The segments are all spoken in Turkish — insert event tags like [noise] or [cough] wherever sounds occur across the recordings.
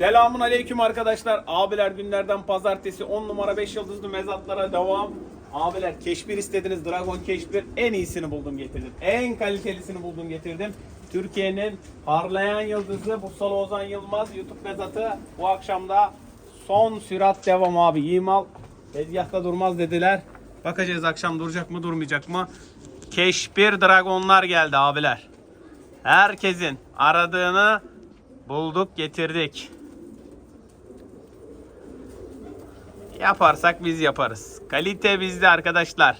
Selamun aleyküm arkadaşlar. Abiler günlerden pazartesi 10 numara 5 yıldızlı mezatlara devam. Abiler keşbir istediniz. Dragon keşbir en iyisini buldum getirdim. En kalitelisini buldum getirdim. Türkiye'nin parlayan yıldızı Bursalı Ozan Yılmaz YouTube mezatı bu akşamda son sürat devam abi. İyi mal tezgahta durmaz dediler. Bakacağız akşam duracak mı durmayacak mı? Keşbir Dragonlar geldi abiler. Herkesin aradığını bulduk getirdik. Yaparsak biz yaparız. Kalite bizde arkadaşlar.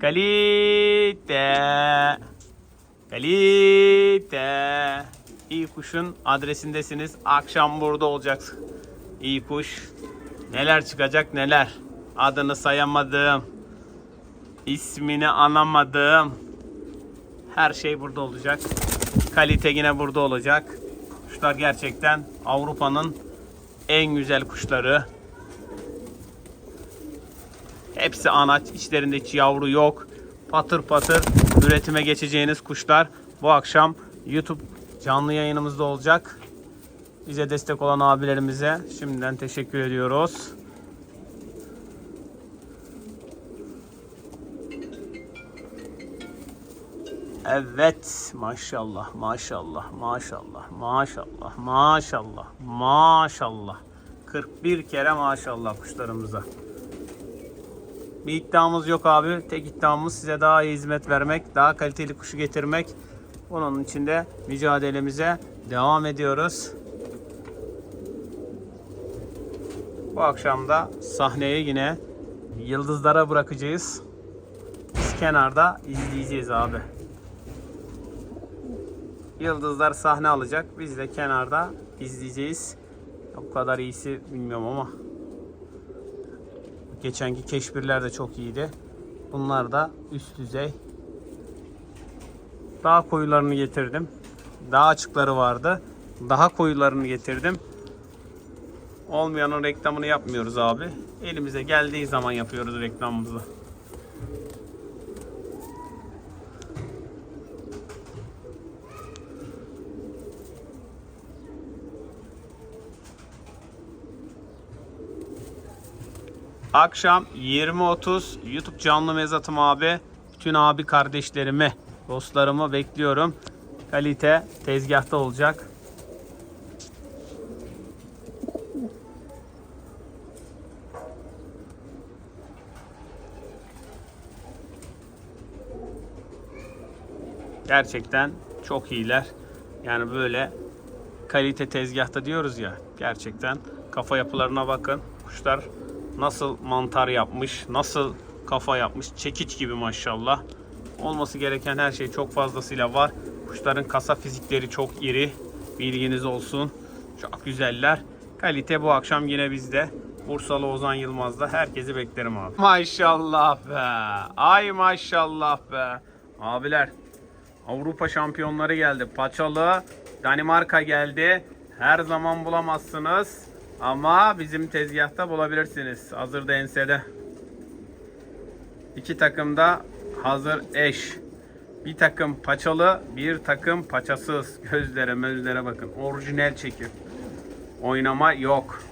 Kalite. Kalite. İyi kuşun adresindesiniz. Akşam burada olacak. İyi kuş. Neler çıkacak neler. Adını sayamadım. İsmini anamadım. Her şey burada olacak. Kalite yine burada olacak. Kuşlar gerçekten Avrupa'nın en güzel kuşları. Hepsi anaç. içlerinde hiç yavru yok. Patır patır üretime geçeceğiniz kuşlar bu akşam YouTube canlı yayınımızda olacak. Bize destek olan abilerimize şimdiden teşekkür ediyoruz. Evet maşallah maşallah maşallah maşallah maşallah maşallah 41 kere maşallah kuşlarımıza. Bir iddiamız yok abi. Tek iddiamız size daha iyi hizmet vermek, daha kaliteli kuşu getirmek. Bunun için de mücadelemize devam ediyoruz. Bu akşam da sahneye yine yıldızlara bırakacağız. Biz kenarda izleyeceğiz abi. Yıldızlar sahne alacak. Biz de kenarda izleyeceğiz. O kadar iyisi bilmiyorum ama. Geçenki keşbirler de çok iyiydi. Bunlar da üst düzey. Daha koyularını getirdim. Daha açıkları vardı. Daha koyularını getirdim. Olmayanın reklamını yapmıyoruz abi. Elimize geldiği zaman yapıyoruz reklamımızı. Akşam 20.30 YouTube canlı mezatım abi. Bütün abi kardeşlerimi, dostlarımı bekliyorum. Kalite tezgahta olacak. Gerçekten çok iyiler. Yani böyle kalite tezgahta diyoruz ya. Gerçekten kafa yapılarına bakın. Kuşlar nasıl mantar yapmış, nasıl kafa yapmış. Çekiç gibi maşallah. Olması gereken her şey çok fazlasıyla var. Kuşların kasa fizikleri çok iri. Bilginiz olsun. Çok güzeller. Kalite bu akşam yine bizde. Bursalı Ozan Yılmaz'da herkesi beklerim abi. Maşallah be. Ay maşallah be. Abiler Avrupa şampiyonları geldi. Paçalı, Danimarka geldi. Her zaman bulamazsınız. Ama bizim tezgahta bulabilirsiniz. Hazırda ensede. İki takım da hazır eş. Bir takım paçalı, bir takım paçasız. Gözlere, mözlere bakın. Orijinal çekim. Oynama yok.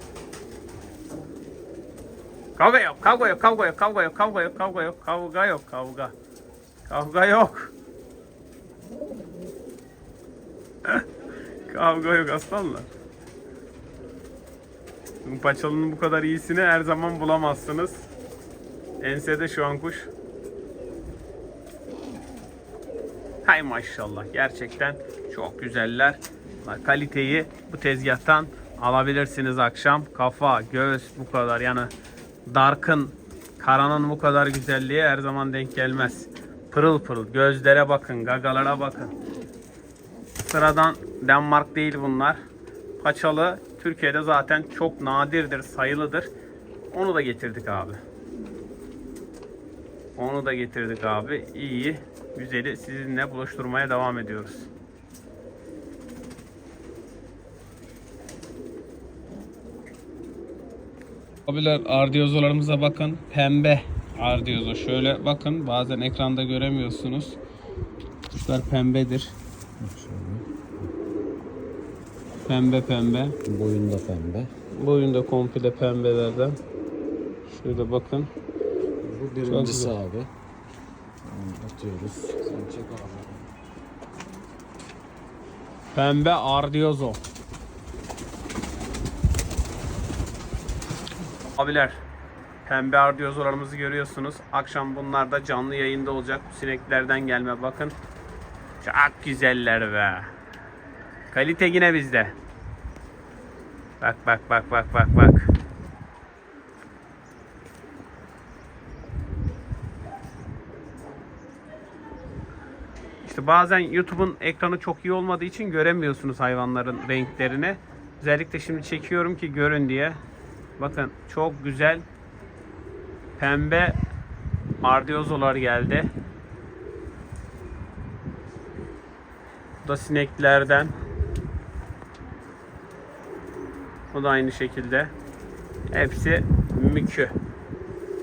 Kavga yok, kavga yok, kavga yok, kavga yok, kavga yok, kavga yok, kavga yok, kavga. Kavga yok. [laughs] Kavga yok aslanlar. Paçalının bu kadar iyisini her zaman bulamazsınız. Ensede şu an kuş. Hay maşallah gerçekten çok güzeller. Kaliteyi bu tezgahtan alabilirsiniz akşam. Kafa, göğüs bu kadar yani Dark'ın karanın bu kadar güzelliği her zaman denk gelmez. Pırıl pırıl gözlere bakın, gagalara bakın. Sıradan Denmark değil bunlar. Paçalı Türkiye'de zaten çok nadirdir, sayılıdır. Onu da getirdik abi. Onu da getirdik abi. İyi, güzeli sizinle buluşturmaya devam ediyoruz. Abiler ardiyozolarımıza bakın. Pembe ardiyozo. Şöyle bakın bazen ekranda göremiyorsunuz. Kuşlar pembedir. Pembe pembe. Boyunda pembe. Boyunda komple pembelerden. Şurada bakın. Bu birincisi abi. Atıyoruz. Sen çek abi. Pembe Ardiozo. Abiler, pembe Ardiozo'larımızı görüyorsunuz. Akşam bunlar da canlı yayında olacak. Sineklerden gelme bakın. Çok güzeller be. Kalite yine bizde. Bak bak bak bak bak bak. İşte bazen YouTube'un ekranı çok iyi olmadığı için göremiyorsunuz hayvanların renklerini. Özellikle şimdi çekiyorum ki görün diye. Bakın çok güzel pembe ardiozolar geldi. Bu da sineklerden. Bu da aynı şekilde. Hepsi mükü.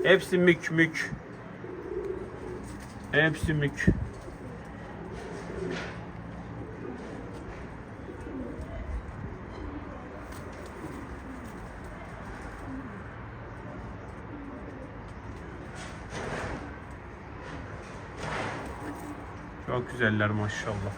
Hepsi mük mük. Hepsi mük. Çok güzeller maşallah.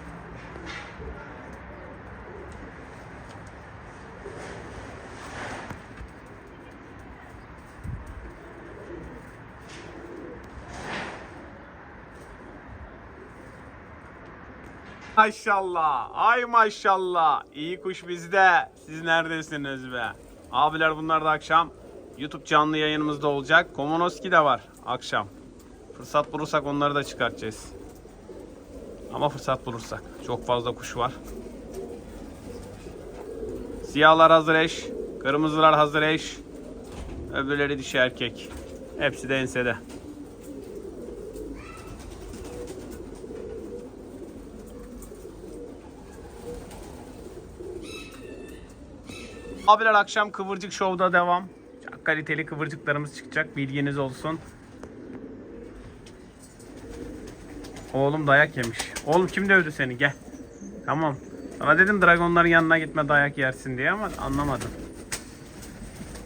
Maşallah. Ay maşallah. İyi kuş bizde. Siz neredesiniz be? Abiler bunlar da akşam YouTube canlı yayınımızda olacak. Komonoski de var akşam. Fırsat bulursak onları da çıkartacağız. Ama fırsat bulursak. Çok fazla kuş var. Siyahlar hazır eş. Kırmızılar hazır eş. Öbürleri dişi erkek. Hepsi de ensede. Abiler akşam Kıvırcık Show'da devam. Çok kaliteli kıvırcıklarımız çıkacak. Bilginiz olsun. Oğlum dayak yemiş. Oğlum kim dövdü seni? Gel. Tamam. Sana dedim dragonların yanına gitme dayak yersin diye ama anlamadım.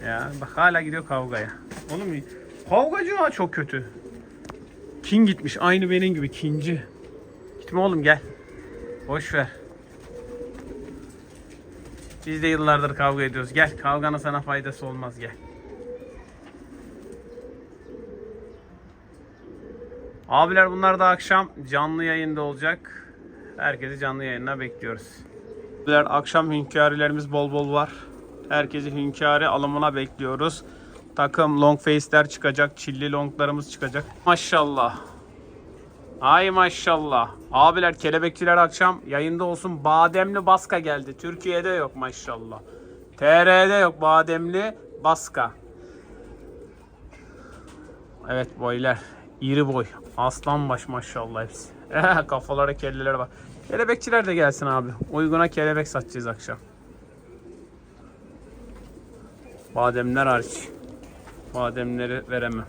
Ya bak hala gidiyor kavgaya. Oğlum kavgacı ha çok kötü. King gitmiş aynı benim gibi kinci. Gitme oğlum gel. Boş ver. Biz de yıllardır kavga ediyoruz. Gel kavganın sana faydası olmaz gel. Abiler bunlar da akşam canlı yayında olacak. Herkesi canlı yayına bekliyoruz. Abiler akşam hünkârilerimiz bol bol var. Herkesi hünkâri alımına bekliyoruz. Takım long face'ler çıkacak. Çilli longlarımız çıkacak. Maşallah. Ay maşallah. Abiler kelebekçiler akşam yayında olsun. Bademli baska geldi. Türkiye'de yok maşallah. TR'de yok bademli baska. Evet boylar. İri boy. Aslan baş maşallah hepsi. Kafalara kelleleri bak. Kelebekçiler de gelsin abi. Uyguna kelebek satacağız akşam. Bademler hariç. Bademleri veremem.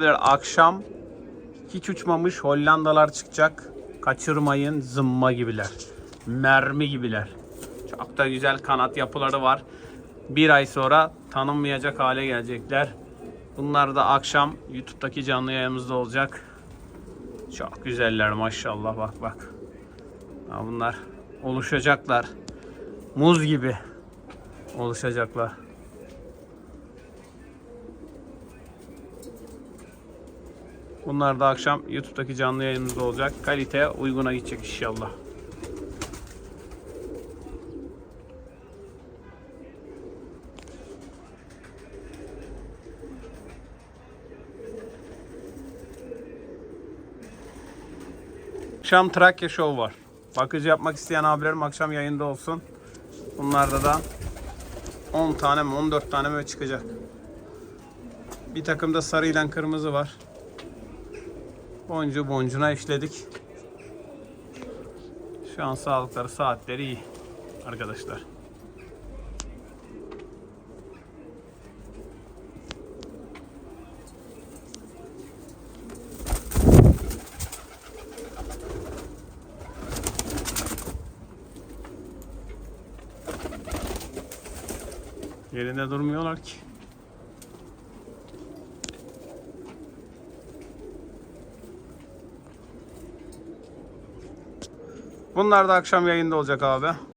Bir akşam hiç uçmamış Hollandalar çıkacak. Kaçırmayın zımma gibiler. Mermi gibiler. Çok da güzel kanat yapıları var. Bir ay sonra tanınmayacak hale gelecekler. Bunlar da akşam YouTube'daki canlı yayınımızda olacak. Çok güzeller maşallah bak bak. Bunlar oluşacaklar. Muz gibi oluşacaklar. Bunlar da akşam YouTube'daki canlı yayınımızda olacak. Kalite uyguna gidecek inşallah. Akşam Trakya Show var. Bakıcı yapmak isteyen abilerim akşam yayında olsun. Bunlarda da 10 tane mi 14 tane mi çıkacak. Bir takımda sarı ile kırmızı var boncu boncuna işledik. Şu an sağlıkları saatleri iyi arkadaşlar. Yerinde durmuyorlar ki. Bunlar da akşam yayında olacak abi.